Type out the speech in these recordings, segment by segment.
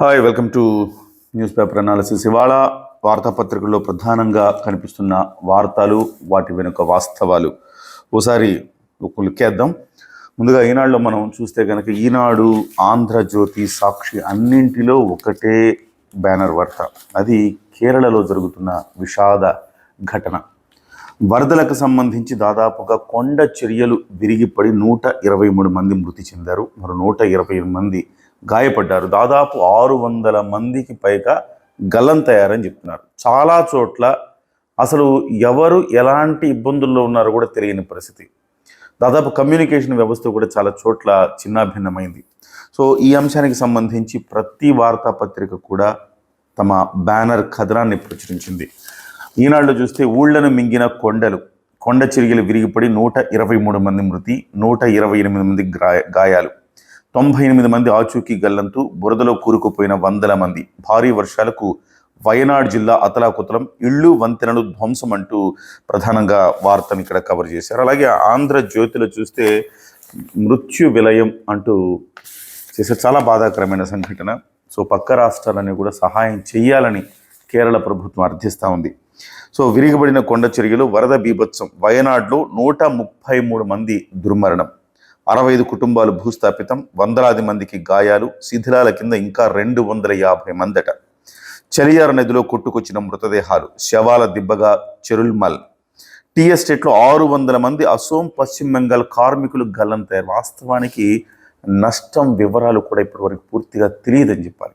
Hi welcome to newspaper analysis. ఇవాళ వార్తాపత్రికల్లో ప్రధానంగా కనిపిస్తున్న వార్తలు వాటి వెనుక వాస్తవాలు. ఓసారి ఒక లుక్కేద్దాం. ముందుగా ఈనాడులో మనం చూస్తే కనుక ఈనాడు ఆంధ్రజ్యోతి సాక్షి అన్నింటిలో ఒకటే బ్యానర్ వార్త. అది కేరళలో జరుగుతున్న విషాద ఘటన. వరదలకు సంబంధించి దాదాపుగా కొండ చర్యలు విరిగిపడి నూట ఇరవై మూడు మంది మృతి చెందారు. మరో నూట ఇరవై మంది గాయపడ్డారు. దాదాపు ఆరు వందల మందికి పైగా గల్లంతయ్యారని చెప్తున్నారు. చాలా చోట్ల అసలు ఎవరు ఎలాంటి ఇబ్బందుల్లో ఉన్నారో కూడా తెలియని పరిస్థితి. దాదాపు కమ్యూనికేషన్ వ్యవస్థ కూడా చాలా చోట్ల చిన్నాభిన్నమైంది సో ఈ అంశానికి సంబంధించి ప్రతి వార్తాపత్రిక కూడా తమ బ్యానర్ కథనాన్ని ప్రచురించింది. ఈనాళ్ళు చూస్తే ఊళ్ళను మింగిన కొండలు కొండ చిరిగిలు విరిగిపడి నూట ఇరవై మూడు మంది మృతి నూట ఇరవై ఎనిమిది మంది గాయ- గాయాలు. తొంభై ఎనిమిది మంది ఆచూకీ గల్లంతు బురదలో కూరుకుపోయిన వందల మంది భారీ వర్షాలకు వయనాడ్ జిల్లా అతలాకుతలం ఇళ్ళు వంతెనలు ధ్వంసం అంటూ ప్రధానంగా వార్తను ఇక్కడ కవర్ చేశారు. అలాగే ఆంధ్రజ్యోతిలో చూస్తే మృత్యు విలయం అంటూ చేసే చాలా బాధాకరమైన సంఘటన. సో పక్క రాష్ట్రాలని కూడా సహాయం చేయాలని కేరళ ప్రభుత్వం అర్థిస్తూ ఉంది. సో విరిగబడిన కొండ చర్యలు వరద బీభత్సం. వయనాడులో నూట ముప్పై మూడు మంది దుర్మరణం. అరవై ఐదు కుటుంబాలు భూస్థాపితం వందలాది మందికి గాయాలు శిథిలాల కింద ఇంకా రెండు వందల యాభై మందట. చలియార నదిలో కొట్టుకొచ్చిన మృతదేహాలు శవాల దిబ్బగా చెరుల్మల్. టీ ఎస్టేట్లో ఆరు వందల మంది అసోం పశ్చిమ బెంగాల్ కార్మికులు గల్లంతయ్యారు వాస్తవానికి నష్టం వివరాలు కూడా ఇప్పటివరకు పూర్తిగా తెలియదని చెప్పాలి.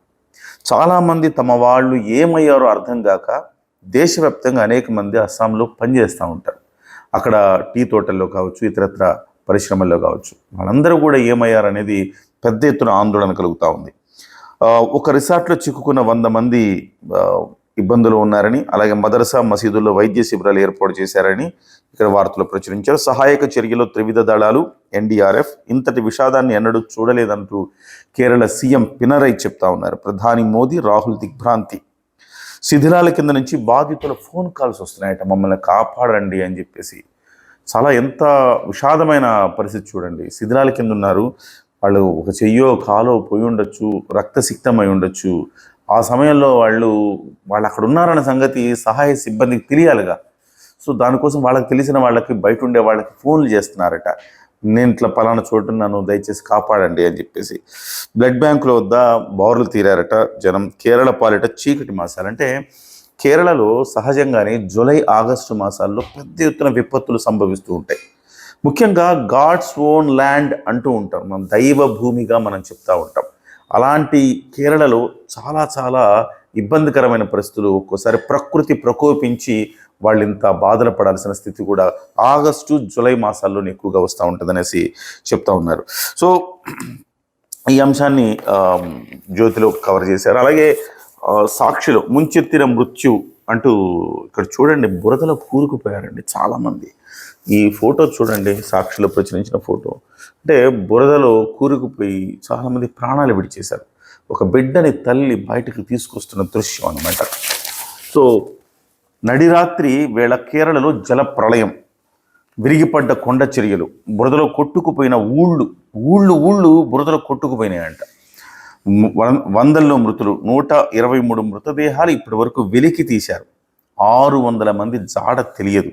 చాలామంది తమ వాళ్ళు ఏమయ్యారో అర్థం కాక దేశవ్యాప్తంగా అనేక మంది అస్సాంలో పనిచేస్తూ ఉంటారు. అక్కడ టీ తోటల్లో కావచ్చు ఇతరత్ర పరిశ్రమల్లో కావచ్చు. వాళ్ళందరూ కూడా ఏమయ్యారనేది పెద్ద ఎత్తున ఆందోళన కలుగుతూ ఉంది. ఒక రిసార్ట్లో చిక్కుకున్న వంద మంది ఇబ్బందులు ఉన్నారని అలాగే మదరసా మసీదుల్లో వైద్య శిబిరాలు ఏర్పాటు చేశారని ఇక్కడ వార్తలు ప్రచురించారు. సహాయక చర్యలో త్రివిధ దళాలు ఎన్డీఆర్ఎఫ్ ఇంతటి విషాదాన్ని ఎన్నడూ చూడలేదంటూ కేరళ సీఎం పినరై చెప్తా ఉన్నారు. ప్రధాని మోదీ రాహుల్ దిగ్భ్రాంతి. శిథిలాల కింద నుంచి బాధితుల ఫోన్ కాల్స్ వస్తున్నాయట. మమ్మల్ని కాపాడండి అని చెప్పేసి చాలా ఎంత విషాదమైన పరిస్థితి చూడండి. శిథిలాల కింద ఉన్నారు. వాళ్ళు ఒక చెయ్యో కాలో పోయి ఉండొచ్చు రక్తసిక్తమై ఉండొచ్చు. ఆ సమయంలో వాళ్ళు వాళ్ళు అక్కడ ఉన్నారన్న సంగతి సహాయ సిబ్బందికి తెలియాలిగా. సో దానికోసం వాళ్ళకి తెలిసిన వాళ్ళకి బయట ఉండే వాళ్ళకి ఫోన్లు చేస్తున్నారట. నేను ఇట్లా పలానా చోటున్నాను దయచేసి కాపాడండి అని చెప్పేసి. బ్లడ్ బ్యాంకుల వద్ద బౌర్లు తీరారట. జనం కేరళ పాలిట చీకటి మాసాలంటే కేరళలో సహజంగానే జూలై ఆగస్టు మాసాల్లో పెద్ద ఎత్తున విపత్తులు సంభవిస్తూ ఉంటాయి. ముఖ్యంగా గాడ్స్ ఓన్ ల్యాండ్ అంటూ ఉంటాం. మనం దైవ భూమిగా మనం చెప్తూ ఉంటాం. అలాంటి కేరళలో చాలా చాలా ఇబ్బందికరమైన పరిస్థితులు ఒక్కోసారి ప్రకృతి ప్రకోపించి వాళ్ళు ఇంత బాధలు పడాల్సిన స్థితి కూడా ఆగస్టు జూలై మాసాల్లోనే ఎక్కువగా వస్తూ ఉంటుందనేసి చెప్తా ఉన్నారు. సో ఈ అంశాన్ని జ్యోతిలో కవర్ చేశారు. అలాగే సాక్షిలో ముంచెత్తిన మృత్యు అంటూ ఇక్కడ చూడండి బురదలో కూరుకుపోయారండి చాలామంది. ఈ ఫోటో చూడండి సాక్షిలో ప్రచురించిన ఫోటో. అంటే బురదలో కూరుకుపోయి చాలామంది ప్రాణాలు విడిచేశారు. ఒక బిడ్డని తల్లి బయటకు తీసుకొస్తున్న దృశ్యం అనమాట సో నడిరాత్రి వేళ కేరళలో జల ప్రళయం విరిగిపడ్డ కొండ చర్యలు. బురదలో కొట్టుకుపోయిన ఊళ్ళు. ఊళ్ళు ఊళ్ళు బురదలో కొట్టుకుపోయినాయంట. వందల్లో మృతులు నూట ఇరవై మూడు మృతదేహాలు ఇప్పటి వరకు వెలికి తీశారు. ఆరు వందల మంది జాడ తెలియదు.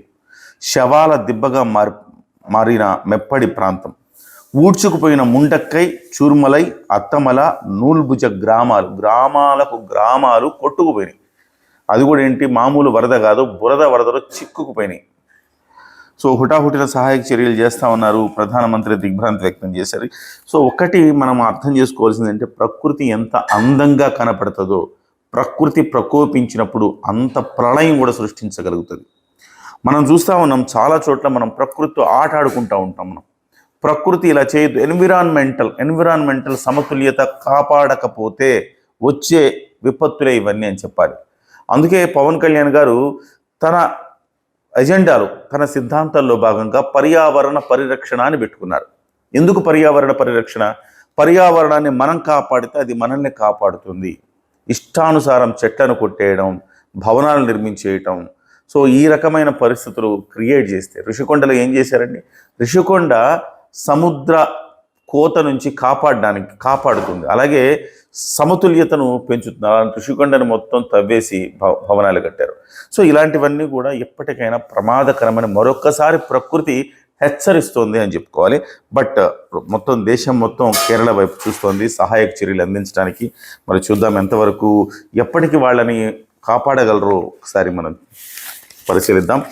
శవాల దిబ్బగా మారి మారిన మెప్పడి ప్రాంతం. ఊడ్చుకుపోయిన ముండక్కై చూర్మలై అత్తమల నూల్భుజ గ్రామాలు గ్రామాలకు గ్రామాలు కొట్టుకుపోయినాయి. అది కూడా ఏంటి? మామూలు వరద కాదు బురద వరదలో చిక్కుకుపోయినాయి. సో హుటాహుటిన సహాయక చర్యలు చేస్తా ఉన్నారు ప్రధానమంత్రి దిగ్భ్రాంతి వ్యక్తం చేశారు. సో ఒకటి మనం అర్థం చేసుకోవాల్సింది అంటే ప్రకృతి ఎంత అందంగా కనపడుతుందో ప్రకృతి ప్రకోపించినప్పుడు అంత ప్రళయం కూడా సృష్టించగలుగుతుంది. మనం చూస్తూ ఉన్నాం చాలా చోట్ల మనం ప్రకృతితో ఆట ఆడుకుంటూ ఉంటాం మనం. ప్రకృతి ఇలా చేయదు ఎన్విరాన్మెంటల్ ఎన్విరాన్మెంటల్ సమతుల్యత కాపాడకపోతే వచ్చే విపత్తులే ఇవన్నీ అని చెప్పాలి. అందుకే పవన్ కళ్యాణ్ గారు తన ఎజెండాలు తన సిద్ధాంతాల్లో భాగంగా పర్యావరణ పరిరక్షణ అని పెట్టుకున్నారు. ఎందుకు పర్యావరణ పరిరక్షణ? పర్యావరణాన్ని మనం కాపాడితే అది మనల్ని కాపాడుతుంది. ఇష్టానుసారం చెట్లను కొట్టేయడం భవనాలు నిర్మించేయటం. సో ఈ రకమైన పరిస్థితులు క్రియేట్ చేస్తే ఋషికొండలో ఏం చేశారండి? ఋషికొండ సముద్ర కోత నుంచి కాపాడడానికి కాపాడుతుంది. అలాగే సమతుల్యతను పెంచుతుంది. అలాంటి ఋషికొండను మొత్తం తవ్వేసి భవ- భవనాలు కట్టారు. సో ఇలాంటివన్నీ కూడా ఎప్పటికైనా ప్రమాదకరమైన మరొక్కసారి ప్రకృతి హెచ్చరిస్తోంది అని చెప్పుకోవాలి. బట్ మొత్తం దేశం మొత్తం కేరళ వైపు చూస్తోంది. సహాయక చర్యలు అందించడానికి మరి చూద్దాం ఎంతవరకు ఎప్పటికి వాళ్ళని కాపాడగలరో ఒకసారి మనం పరిశీలిద్దాం.